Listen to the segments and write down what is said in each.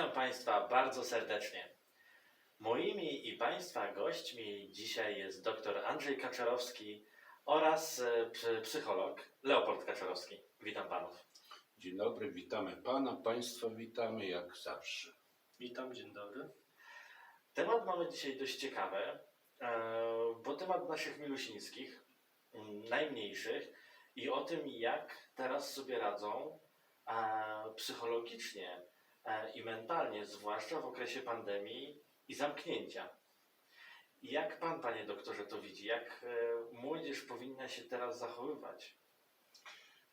Witam Państwa bardzo serdecznie. Moimi i Państwa gośćmi dzisiaj jest dr Andrzej Kaczorowski oraz e, psy- psycholog Leopold Kaczorowski. Witam Panów. Dzień dobry, witamy Pana, Państwa witamy jak zawsze. Witam, dzień dobry. Temat mamy dzisiaj dość ciekawy, e, bo temat naszych milusińskich, najmniejszych i o tym, jak teraz sobie radzą e, psychologicznie i mentalnie, zwłaszcza w okresie pandemii i zamknięcia. Jak Pan, Panie doktorze, to widzi? Jak e, młodzież powinna się teraz zachowywać?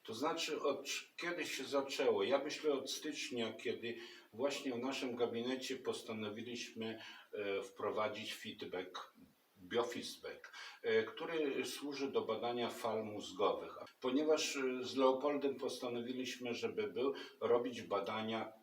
To znaczy, od kiedy się zaczęło? Ja myślę od stycznia, kiedy właśnie w naszym gabinecie postanowiliśmy e, wprowadzić feedback, biofeedback, e, który służy do badania fal mózgowych. Ponieważ e, z Leopoldem postanowiliśmy, żeby był, robić badania,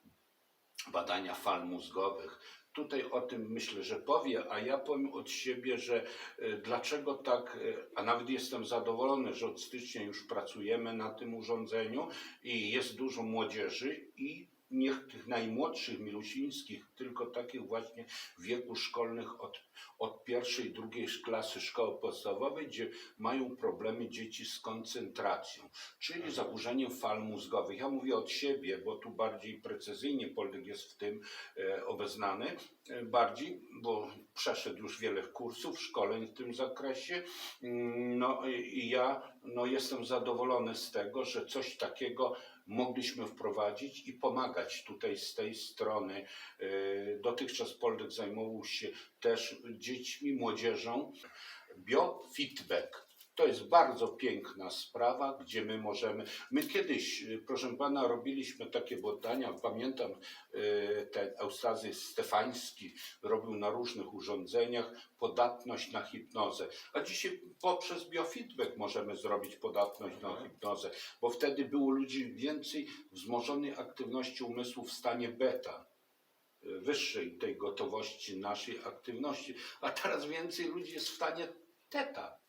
badania fal mózgowych. Tutaj o tym myślę, że powie, a ja powiem od siebie, że e, dlaczego tak, e, a nawet jestem zadowolony, że od stycznia już pracujemy na tym urządzeniu i jest dużo młodzieży i niech tych najmłodszych milusińskich, tylko takich właśnie w wieku szkolnych od, od pierwszej, drugiej klasy szkoły podstawowej, gdzie mają problemy dzieci z koncentracją, czyli zaburzeniem fal mózgowych. Ja mówię od siebie, bo tu bardziej precyzyjnie Poldek jest w tym e, obeznany, e, bardziej, bo przeszedł już wiele kursów, szkoleń w tym zakresie. Mm, No i i ja no, jestem zadowolony z tego, że coś takiego mogliśmy wprowadzić i pomagać tutaj z tej strony. E, Dotychczas Poldek zajmował się też dziećmi, młodzieżą. Biofeedback. To jest bardzo piękna sprawa, gdzie my możemy. My kiedyś, y, proszę pana, robiliśmy takie badania. Pamiętam, y, ten Eustazy Stefański robił na różnych urządzeniach podatność na hipnozę. A dzisiaj poprzez biofeedback możemy zrobić podatność na hipnozę, bo wtedy było ludzi więcej wzmożonej aktywności umysłu w stanie beta y, wyższej tej gotowości naszej aktywności, a teraz więcej ludzi jest w stanie teta.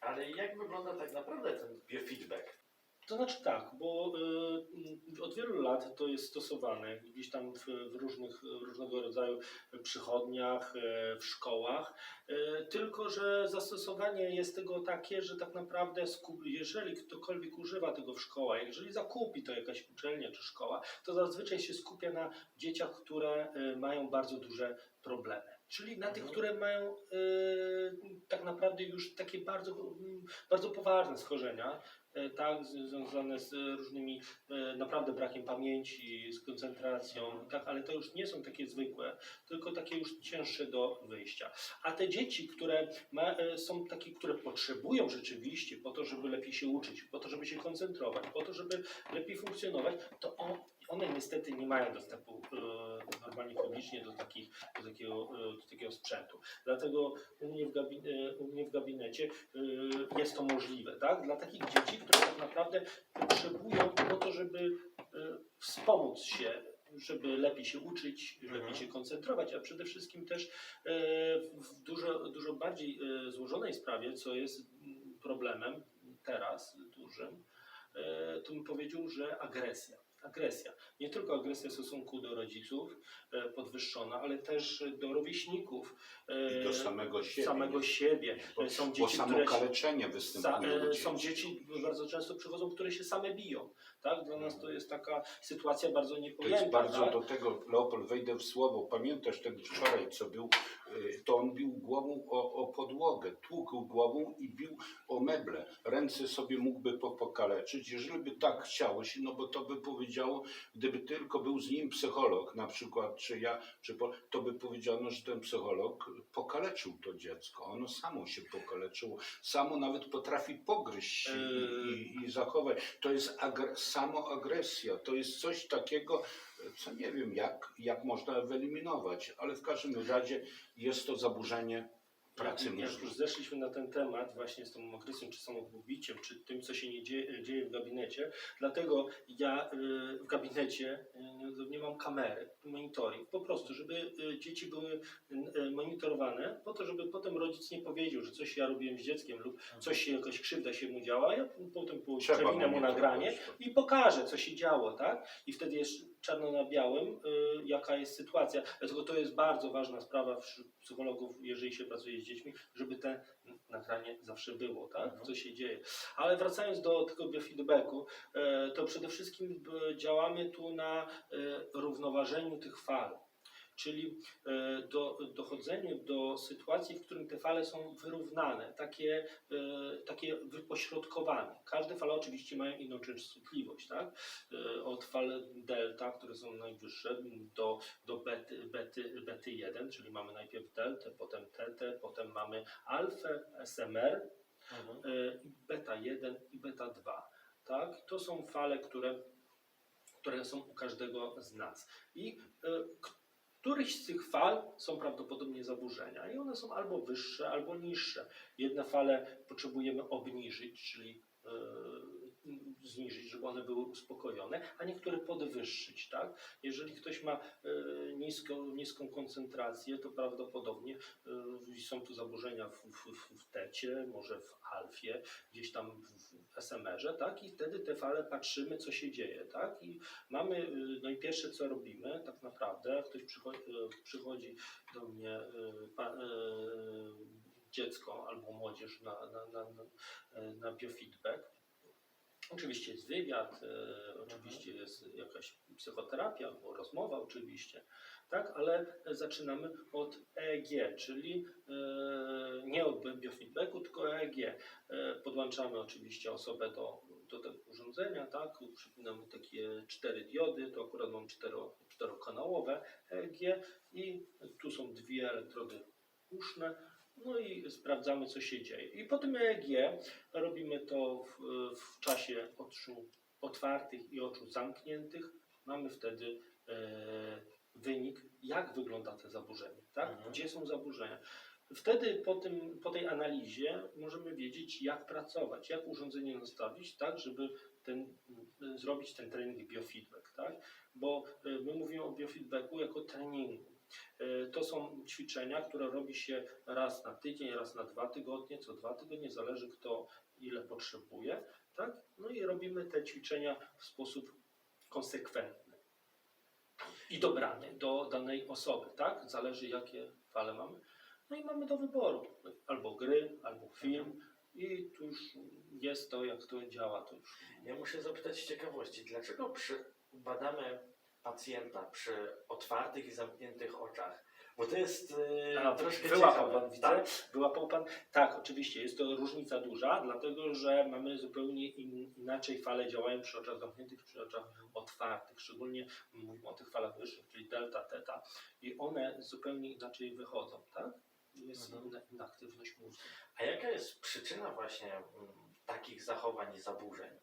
Ale jak wygląda tak naprawdę ten biofeedback? To znaczy tak, bo y, od wielu lat to jest stosowane gdzieś tam w, w różnych, różnego rodzaju przychodniach, y, w szkołach, y, tylko że zastosowanie jest tego takie, że tak naprawdę jeżeli ktokolwiek używa tego w szkołach, jeżeli zakupi to jakaś uczelnia czy szkoła, to zazwyczaj się skupia na dzieciach, które y, mają bardzo duże problemy. Czyli na tych, które mają y, tak naprawdę już takie bardzo, bardzo poważne schorzenia, e, tak, związane z różnymi e, naprawdę brakiem pamięci, z koncentracją, tak, ale to już nie są takie zwykłe, tylko takie już cięższe do wyjścia. A te dzieci, które ma, e, są takie, które potrzebują rzeczywiście po to, żeby lepiej się uczyć, po to, żeby się koncentrować, po to, żeby lepiej funkcjonować, to on, one niestety nie mają dostępu e, normalnie publicznie do, takich, do, takiego, e, do takiego sprzętu. Dlatego u mnie w, gabi, e, u mnie w gabinecie e, jest to możliwe, tak? Dla takich dzieci, które tak naprawdę potrzebują po to, żeby e, wspomóc się, żeby lepiej się uczyć, lepiej Mhm. się koncentrować, a przede wszystkim też w dużo, dużo bardziej złożonej sprawie, co jest mm, problemem teraz dużym, to bym powiedział, że agresja. Agresja. Nie tylko agresja w stosunku do rodziców e, podwyższona, ale też do rówieśników. e, I do samego siebie. Samego siebie. Bo, Są bo dzieci, samo które kaleczenie występuje u e, dzieci. są dzieci, bardzo często przychodzą, które się same biją. Tak? Dla nas to jest taka sytuacja bardzo To niepojęta. jest bardzo tak? do tego, Leopold, wejdę w słowo. Pamiętasz ten wczoraj, co był, to on bił głową o, o podłogę, tłukł głową i bił o meble. Ręce sobie mógłby po- pokaleczyć, jeżeli by tak chciało się, no bo to by powiedziało, gdyby tylko był z nim psycholog, na przykład, czy ja, czy po, to by powiedziano, że ten psycholog pokaleczył to dziecko. Ono samo się pokaleczyło, samo nawet potrafi pogryźć się i, i, i zachować. To jest agre- samoagresja, to jest coś takiego, co nie wiem jak, jak można wyeliminować, ale w każdym razie jest to zaburzenie pracy jak, jak mózgu. już zeszliśmy na ten temat właśnie z tą agresją, czy samobiciem, czy tym, co się nie dzieje, dzieje w gabinecie, dlatego ja y, w gabinecie y, nie mam kamery, monitoring, po prostu, żeby y, dzieci były monitorowane, po to, żeby potem rodzic nie powiedział, że coś ja robiłem z dzieckiem lub coś się, jakaś krzywda się mu działa, ja potem przewinę mu nagranie i pokażę, co się działo, tak? I wtedy jest czarno na białym, y, jaka jest sytuacja. Dlatego to jest bardzo ważna sprawa wśród psychologów, jeżeli się pracuje z dziećmi, żeby te nagranie zawsze było, tak? Mhm. Co się dzieje. Ale wracając do tego biofeedbacku, e, to przede wszystkim e, działamy tu na równoważeniu tych fal. Czyli e, do, dochodzeniu do sytuacji, w którym te fale są wyrównane, takie, e, takie wypośrodkowane. Każde fale oczywiście mają inną częstotliwość, tak? E, Od fal delta, które są najwyższe, do, do bety, bety, bety 1, czyli mamy najpierw deltę, potem tetę, potem mamy alfę, SMR, Mhm. beta 1 i beta 2. Tak? To są fale, które, które są u każdego z nas. I e, któryś z tych fal są prawdopodobnie zaburzenia i one są albo wyższe, albo niższe. Jedne fale potrzebujemy obniżyć, czyli e, zniżyć, żeby one były uspokojone, a niektóre podwyższyć, tak? Jeżeli ktoś ma e, niską, niską koncentrację, to prawdopodobnie e, są tu zaburzenia w, w, w, tecie, może w alfie, gdzieś tam w, SMR-ze, tak? I wtedy te fale patrzymy, co się dzieje, tak? I mamy, y, no i pierwsze co robimy, tak naprawdę, ktoś przychodzi, przychodzi do mnie pa, dziecko albo młodzież na, na, na, na biofeedback, Oczywiście jest wywiad, e, oczywiście jest jakaś psychoterapia albo rozmowa oczywiście, tak, ale zaczynamy od EEG, czyli e, nie od biofeedbacku, tylko EEG. E, podłączamy oczywiście osobę do, do tego urządzenia, tak, przypinamy takie cztery diody, to akurat mam cztero, czterokanałowe EEG i tu są dwie elektrody uszne, no i sprawdzamy, co się dzieje. I po tym EEG robimy to w, w czasie oczu otwartych i oczu zamkniętych. Mamy wtedy e, wynik, jak wygląda to zaburzenie, tak? Mhm. gdzie są zaburzenia. Wtedy po, tym, po tej analizie możemy wiedzieć, jak pracować, jak urządzenie nastawić, tak, żeby ten, zrobić ten trening biofeedback, tak? Bo e, my mówimy o biofeedbacku jako treningu. E, To są ćwiczenia, które robi się raz na tydzień, raz na dwa tygodnie, co dwa tygodnie, zależy kto ile potrzebuje, tak? No i robimy te ćwiczenia w sposób konsekwentny i dobrany do danej osoby, tak? Zależy jakie fale mamy. No i mamy do wyboru albo gry, albo film i tu już jest to, jak to działa, to już Ja muszę zapytać z ciekawości, dlaczego przy, badamy pacjenta przy otwartych i zamkniętych oczach? Bo to jest A, troszkę wyłapał pan, widzę. Tak. Wyłapał pan? Tak, oczywiście, jest to różnica duża, dlatego że mamy zupełnie in, inaczej fale działają przy oczach zamkniętych, przy oczach otwartych. Szczególnie mówimy o tych falach wyższych, czyli delta, teta. I one zupełnie inaczej wychodzą, tak? Jest Mhm. inna, inna aktywność mózgu. A jaka jest przyczyna właśnie mm, takich zachowań i zaburzeń?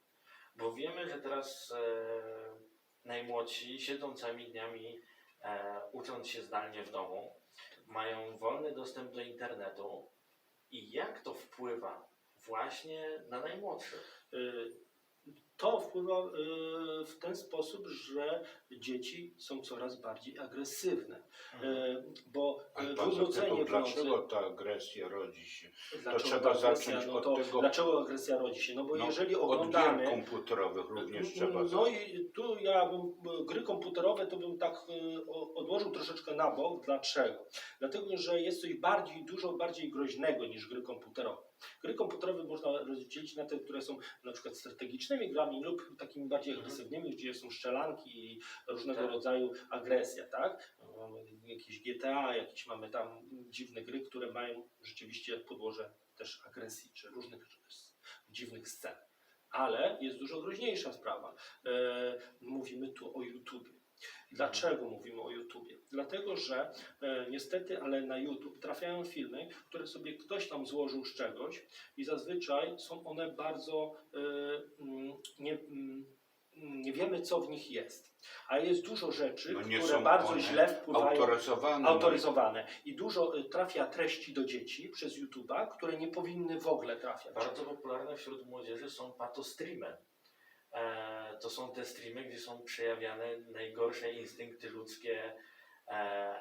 Bo wiemy, że teraz e, najmłodsi siedzą całymi dniami e, ucząc się zdalnie w domu, mają wolny dostęp do internetu i jak to wpływa właśnie na najmłodszych? To wpływa y, w ten sposób, że dzieci są coraz bardziej agresywne, bo Ale y, pan wywrócenie nocy... dlaczego ta agresja rodzi się? Dlaczego trzeba ta agresja? zacząć no od to tego- Dlaczego agresja rodzi się? No bo No, jeżeli Od oglądamy... gier komputerowych również trzeba No zacząć. i tu ja bym e, gry komputerowe to bym tak e, odłożył troszeczkę na bok. Dlaczego? Dlatego, że jest coś bardziej, dużo bardziej groźnego niż gry komputerowe. Gry komputerowe można rozdzielić na te, które są na przykład strategicznymi grami lub takimi bardziej Mhm. agresywnymi, gdzie są strzelanki i różnego Tak. rodzaju agresja, tak? Mamy jakieś GTA, jakieś mamy tam dziwne gry, które mają rzeczywiście podłoże też agresji, czy różnych dziwnych scen. Ale jest dużo groźniejsza sprawa. E, mówimy tu o YouTubie. Dlaczego mówimy o YouTubie? Dlatego, że e, niestety, ale na YouTube trafiają filmy, które sobie ktoś tam złożył z czegoś i zazwyczaj są one bardzo e, mm, nie, mm, nie wiemy, co w nich jest. Ale jest dużo rzeczy, No nie które są bardzo one źle wpływają Autoryzowane. autoryzowane i dużo y, trafia treści do dzieci przez YouTube'a, które nie powinny w ogóle trafiać. Bardzo popularne wśród młodzieży są patostreamy. E, to są te streamy, gdzie są przejawiane najgorsze instynkty ludzkie, e,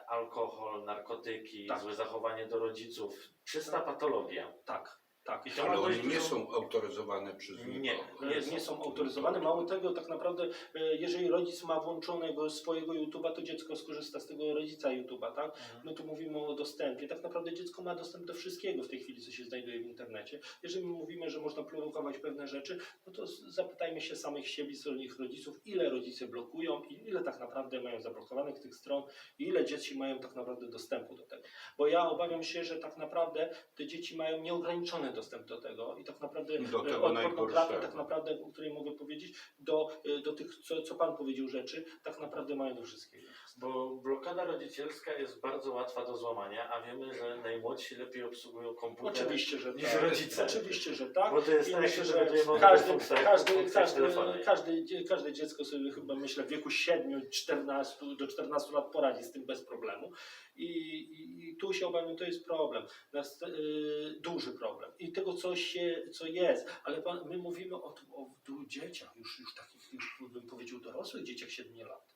alkohol, narkotyki, Tak. złe zachowanie do rodziców. Czysta patologia. Tak, tak. I Ale one nie są autoryzowane przez Nie. nikogo. Nie, nie są autoryzowane. Mało tego, tak naprawdę, e, jeżeli rodzic ma włączonego swojego YouTube'a, to dziecko skorzysta z tego rodzica YouTube'a, tak? My tu mówimy o dostępie. Tak naprawdę dziecko ma dostęp do wszystkiego w tej chwili, co się znajduje w internecie. Jeżeli mówimy, że można produkować pewne rzeczy, no to z- zapytajmy się samych siebie, swoich rodziców, ile rodzice blokują i ile tak naprawdę mają zablokowanych tych stron i ile dzieci mają tak naprawdę dostępu do tego. Bo ja obawiam się, że tak naprawdę te dzieci mają nieograniczony dostęp do tego i tak naprawdę Do e, tego najgorszego. tak naprawdę, o której mogę powiedzieć, do, e, do tych, co, co Pan powiedział rzeczy, tak naprawdę mają do wszystkiego. Bo blokada rodzicielska jest bardzo łatwa do złamania, a wiemy, że najmłodsi lepiej obsługują komputer Oczywiście, że niż tak. rodzice. Oczywiście, że tak. Bo to jest I tak, myślę, że każdy, każdy, każdy, każdy, każde dziecko sobie chyba myślę w wieku 7, 14 do 14 lat poradzi z tym bez problemu. I, i, i tu się obawiam, to jest problem. Nas, y, duży problem. I tego, co, się, co jest. Ale pan, my mówimy o, tym- o dzieciach, już, już takich, już bym powiedział, dorosłych dzieciach 7 lat.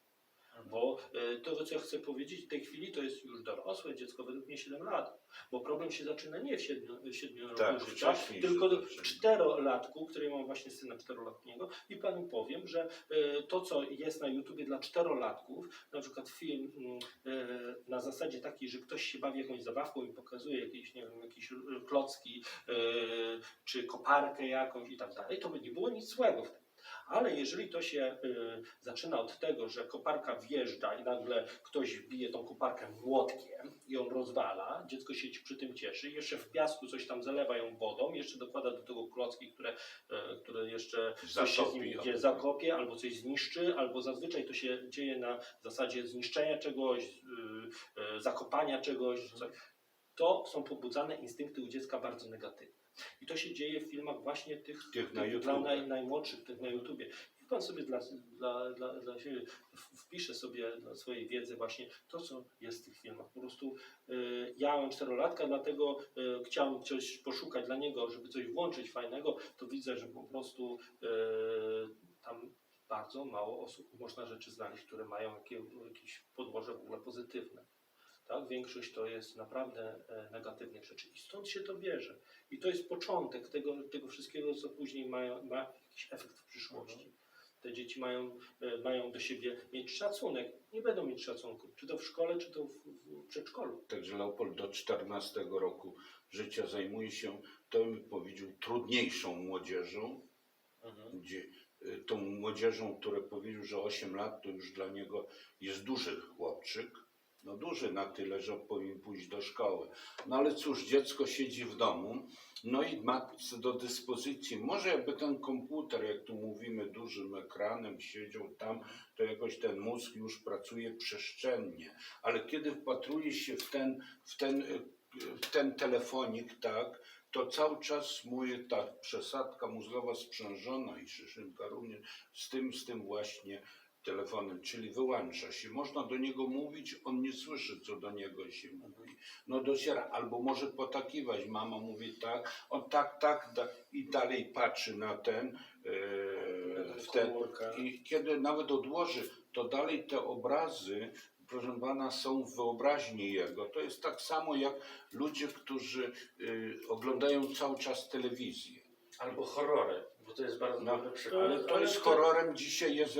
Bo y, to, co ja chcę powiedzieć w tej chwili, to jest już dorosłe dziecko, według mnie 7 lat. Bo problem się zaczyna nie w 7, w 7 Tak, roku życia, tylko zaczyna. czterolatku, który mam właśnie syna czteroletniego i panu powiem, że e, to, co jest na YouTubie dla czterolatków, na przykład film mm, e, na zasadzie takiej, że ktoś się bawi jakąś zabawką i pokazuje jakieś, nie wiem, jakieś e, klocki, e, czy koparkę jakąś i tak dalej, to by nie było nic złego w tym. Ale jeżeli to się y, zaczyna od tego, że koparka wjeżdża i nagle ktoś bije tą koparkę młotkiem i on rozwala, dziecko się przy tym cieszy, jeszcze w piasku coś tam zalewa ją wodą, jeszcze dokłada do tego klocki, które, e, które jeszcze coś się z nim gdzie zakopie, albo coś zniszczy, albo zazwyczaj to się dzieje na zasadzie zniszczenia czegoś, y, y, zakopania czegoś. To są pobudzane instynkty u dziecka bardzo negatywne. I to się dzieje w filmach właśnie tych, Tych na dla YouTube. naj, najmłodszych, tych na YouTubie. I pan sobie dla, dla, dla, dla siebie wpisze sobie dla swojej wiedzy właśnie to, co jest w tych filmach. Po prostu y, ja mam czterolatka, dlatego y, chciałem coś poszukać dla niego, żeby coś włączyć fajnego, to widzę, że po prostu y, tam bardzo mało osób można rzeczy znaleźć, które mają jakie, jakieś podłoże w ogóle pozytywne. Tak? Większość to jest naprawdę e, negatywnych rzeczy i stąd się to bierze. I to jest początek tego, tego wszystkiego, co później mają, ma jakiś efekt w przyszłości. Te dzieci mają, e, mają do siebie mieć szacunek. Nie będą mieć szacunku, czy to w szkole, czy to w, w przedszkolu. Także Leopold do 14 roku życia zajmuje się, to bym powiedział, trudniejszą młodzieżą, Mhm. gdzie y, tą młodzieżą, która powiedział, że 8 lat to już dla niego jest duży chłopczyk. No duży na tyle, że powinien pójść do szkoły. No ale cóż, dziecko siedzi w domu, no i ma do dyspozycji, może jakby ten komputer, jak tu mówimy, dużym ekranem siedział tam, to jakoś ten mózg już pracuje przestrzennie. Ale kiedy wpatruje się w ten, w ten, w ten telefonik, tak, to cały czas mój ta przesadka mózgowa sprzężona i szyszynka również z tym, z tym właśnie telefonem, czyli wyłącza się. Można do niego mówić, on nie słyszy, co do niego się mówi. No dociera, albo może potakiwać. Mama mówi tak, on tak, tak da, i dalej patrzy na ten, e, w ten. I kiedy nawet odłoży, to dalej te obrazy, proszę pana, są w wyobraźni jego. To jest tak samo jak ludzie, którzy y, oglądają cały czas telewizję. Albo horrory, bo to jest bardzo No, dobry przykład. Ale to jest horrorem dzisiaj jest,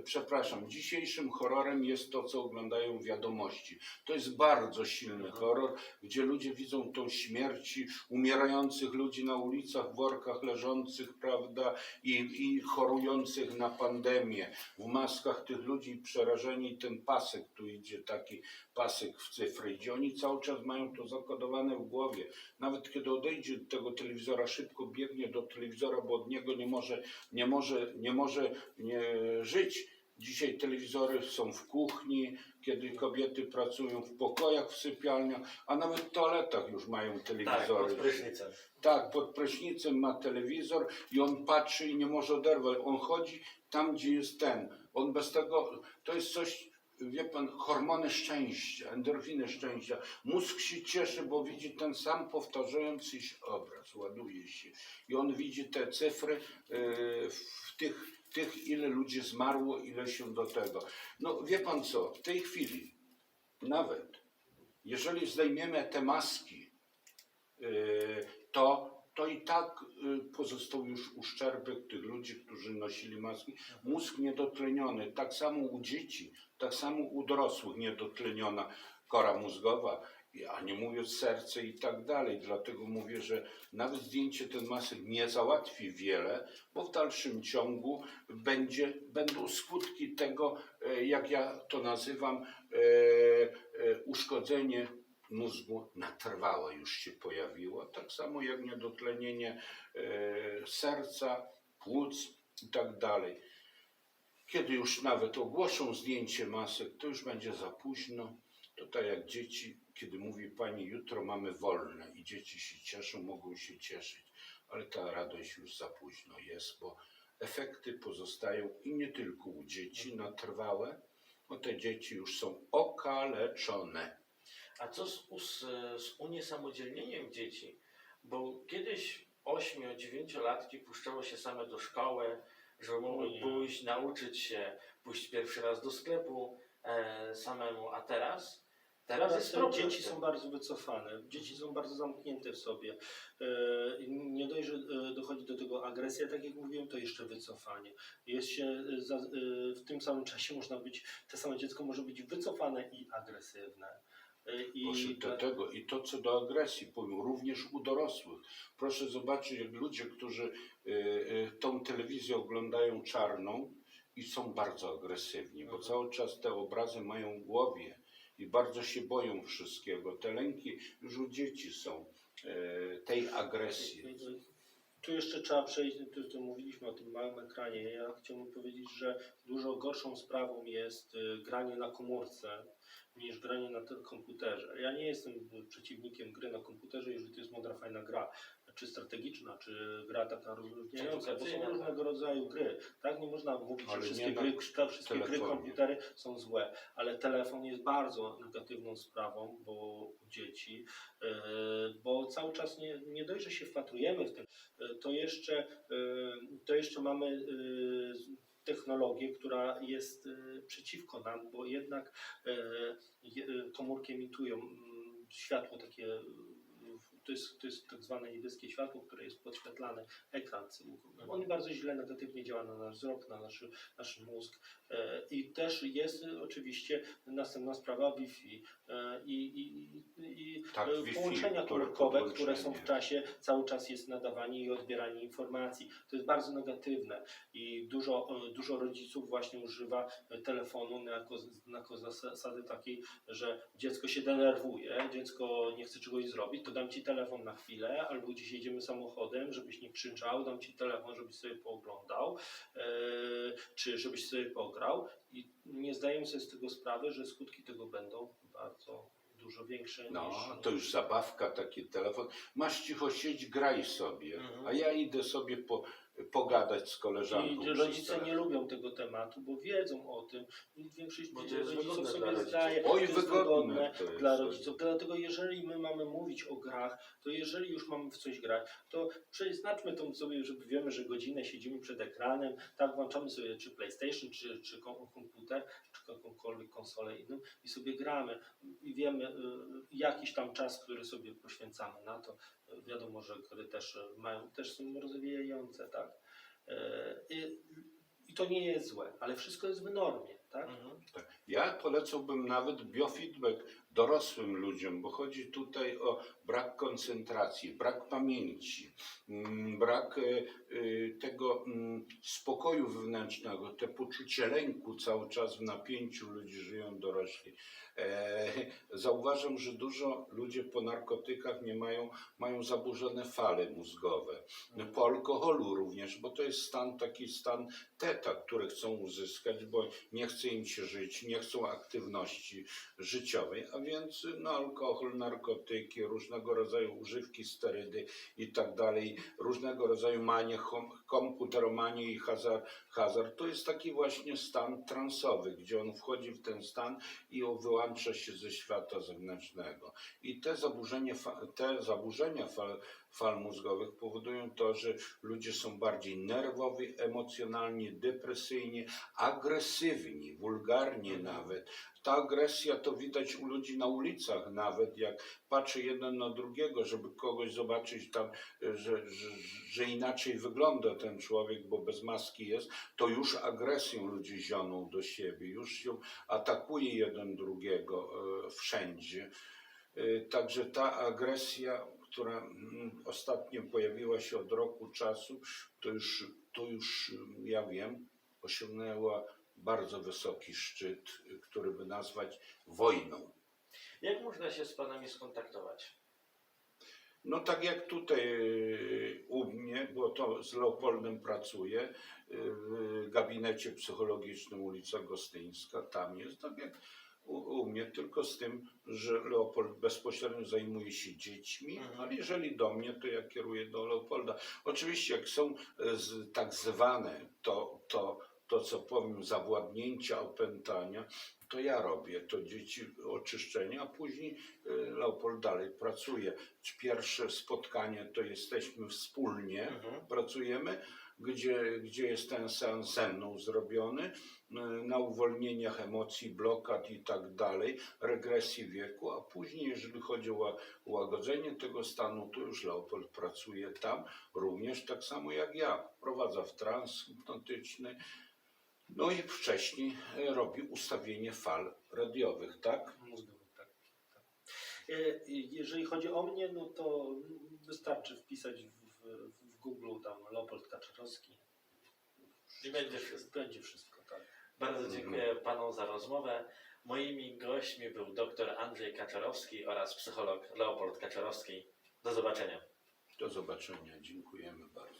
przepraszam, dzisiejszym horrorem jest to, co oglądają wiadomości. To jest bardzo silny horror, gdzie ludzie widzą tą śmierci umierających ludzi na ulicach, w workach leżących, prawda, i, i chorujących na pandemię. W maskach tych ludzi przerażeni, ten pasek, tu idzie taki pasek w cyfry, gdzie oni cały czas mają to zakodowane w głowie. Nawet kiedy odejdzie od tego telewizora, szybko biegnie do telewizora, bo od niego nie może, nie może, nie może nie żyć. Dzisiaj telewizory są w kuchni, kiedy kobiety pracują w pokojach, w sypialniach, a nawet w toaletach już mają Tak, telewizory. pod prysznicem. Tak, pod prysznicem ma telewizor i on patrzy i nie może oderwać. On chodzi tam, gdzie jest ten. On bez tego, to jest coś, wie pan, hormony szczęścia, endorfiny szczęścia. Mózg się cieszy, bo widzi ten sam powtarzający się obraz, ładuje się. I on widzi te cyfry yy, w tych, tych, ile ludzi zmarło, ile się do tego. No wie pan co, w tej chwili nawet, jeżeli zdejmiemy te maski, yy, to, to i tak y, pozostał już uszczerbek tych ludzi, którzy nosili maski. Mózg niedotleniony, tak samo u dzieci, tak samo u dorosłych niedotleniona kora mózgowa, a nie mówiąc serce i tak dalej. Dlatego mówię, że nawet zdjęcie ten masek nie załatwi wiele, bo w dalszym ciągu będzie, będą skutki tego, e, jak ja to nazywam, e, e, uszkodzenie mózgu na trwałe już się pojawiło, tak samo jak niedotlenienie serca, płuc i tak dalej. Kiedy już nawet ogłoszą zdjęcie masek, to już będzie za późno. To tak jak dzieci, kiedy mówi pani, jutro mamy wolne i dzieci się cieszą, mogą się cieszyć, ale ta radość już za późno jest, bo efekty pozostają i nie tylko u dzieci na trwałe, bo te dzieci już są okaleczone. A co z, us, z uniesamodzielnieniem dzieci? Bo kiedyś 8-9-latki puszczało się same do szkoły, żeby mogły pójść, nauczyć się, pójść pierwszy raz do sklepu e, samemu, a teraz? Teraz jest problem. dzieci są bardzo wycofane, dzieci są bardzo zamknięte w sobie. E, Nie dość, że e, dochodzi do tego agresja, tak jak mówiłem, to jeszcze wycofanie. Jest się e, za, w tym samym czasie można być, to samo dziecko może być wycofane i agresywne. I Proszę do ta- tego i to, co do agresji, powiem, również u dorosłych. Proszę zobaczyć, jak ludzie, którzy tą telewizję oglądają czarną i są bardzo agresywni, bo Mhm. cały czas te obrazy mają w głowie i bardzo się boją wszystkiego. Te lęki już u dzieci są, y, tej agresji. Tu jeszcze trzeba przejść, tu, tu mówiliśmy o tym małym ekranie. Ja chciałbym powiedzieć, że dużo gorszą sprawą jest y, granie na komórce niż granie na komputerze. Ja nie jestem przeciwnikiem gry na komputerze, jeżeli to jest mądra, fajna gra, czy strategiczna, czy gra taka rozróżniająca, bo są różnego rodzaju gry. Tak, nie można mówić, że Ale wszystkie nie na gry, wszystkie gry komputery są złe, ale telefon jest bardzo negatywną sprawą, bo u dzieci, e, bo cały czas nie, nie dość, że się wpatrujemy w ten, e, to jeszcze, e, to jeszcze mamy technologię, która jest przeciwko nam, bo jednak je- komórki emitują mm, światło takie, to jest, to jest tak zwane niebieskie światło, które jest podświetlane, ekran cywilny. On bardzo źle, negatywnie działa na nasz wzrok, na nasz, nasz mózg. E, I też jest e, oczywiście następna sprawa Wi-Fi e, i, i, i Tak, połączenia które komórkowe, podłączenie. które są w czasie, cały czas jest nadawanie i odbieranie informacji. To jest bardzo negatywne i dużo, dużo rodziców właśnie używa telefonu na jako, jako zasady takiej, że dziecko się denerwuje, dziecko nie chce czegoś zrobić, to dam ci telefon na chwilę, albo gdzieś jedziemy samochodem, żebyś nie krzyczał, dam ci telefon, żebyś sobie pooglądał, e, czy żebyś sobie pograł i nie zdajemy sobie z tego sprawy, że skutki tego będą bardzo dużo większe No, niż... to już zabawka, taki telefon. Masz cicho siedź, graj sobie, Mhm. a ja idę sobie po, pogadać z koleżanką. I rodzice nie lubią tego tematu, bo wiedzą o tym i większość Bo to jest rodziców wygodne dla sobie rodziców. zdaje, Oj, to jest wygodne to jest. dla rodziców. Dlatego jeżeli my mamy mówić o grach, to jeżeli już mamy w coś grać, to przeznaczmy to sobie, żeby wiemy, że godzinę siedzimy przed ekranem, tak włączamy sobie czy PlayStation, czy, czy kom- komputer, czy jakąkolwiek konsolę inną i sobie gramy i wiemy y, jakiś tam czas, który sobie poświęcamy na to. Wiadomo, że gry też mają, też są rozwijające, tak? Y, I, I to nie jest złe, ale wszystko jest w normie, tak? Mhm. Tak. Ja polecałbym nawet biofeedback dorosłym ludziom, bo chodzi tutaj o brak koncentracji, brak pamięci, mm, brak e, e, tego mm, spokoju wewnętrznego, te poczucie lęku cały czas w napięciu ludzi żyją dorośli. E, zauważam, że dużo ludzi po narkotykach nie mają, mają zaburzone fale mózgowe. Po alkoholu również, bo to jest stan, taki stan teta, który chcą uzyskać, bo nie chce im się żyć, nie chcą aktywności życiowej, a więc no, alkohol, narkotyki, różnego rodzaju używki, sterydy i tak dalej, różnego rodzaju manie, komputeromanie i hazard, hazard. To jest taki właśnie stan transowy, gdzie on wchodzi w ten stan i wyłącza się ze świata zewnętrznego. I te, zaburzenie, fa- te zaburzenia fal, fal mózgowych powodują to, że ludzie są bardziej nerwowi, emocjonalnie, depresyjnie, agresywni, wulgarnie nawet. Ta agresja to widać u ludzi na ulicach nawet, jak patrzy jeden na drugiego, żeby kogoś zobaczyć tam, że, że, że inaczej wygląda ten człowiek, bo bez maski jest, to już agresją ludzie zioną do siebie, już się atakuje jeden drugiego e, wszędzie. E, Także ta agresja, która mm, ostatnio pojawiła się od roku czasu, to już, to już mm, ja wiem, osiągnęła bardzo wysoki szczyt, który by nazwać wojną. Jak można się z panami skontaktować? No tak jak tutaj u mnie, bo to z Leopoldem pracuję, y, w gabinecie psychologicznym ulica Gostyńska, tam jest tak jak u, u mnie, tylko z tym, że Leopold bezpośrednio zajmuje się dziećmi, Mhm. ale jeżeli do mnie, to ja kieruję do Leopolda. Oczywiście jak są e, z, tak zwane, to, to, to co powiem, zawładnięcia, opętania, to ja robię to dzieci oczyszczenie, a później e, Leopold dalej pracuje. Pierwsze spotkanie to jesteśmy wspólnie, Mhm. pracujemy, gdzie, gdzie jest ten seans ze mną zrobiony, y, na uwolnieniach emocji, blokad i tak dalej, regresji wieku, a później, jeżeli chodzi o ła- łagodzenie tego stanu, to już Leopold pracuje tam, również tak samo jak ja. Prowadza w trans hipnotyczny, no i wcześniej y, robi ustawienie fal radiowych, tak? tak. tak. E, Jeżeli chodzi o mnie, no to wystarczy wpisać w, w Google tam Leopold Kaczorowski. I będzie wszystko. Będzie wszystko, tak. Bardzo dziękuję panom za rozmowę. Moimi gośćmi był dr Andrzej Kaczorowski oraz psycholog Leopold Kaczorowski. Do zobaczenia. Do zobaczenia, dziękujemy bardzo.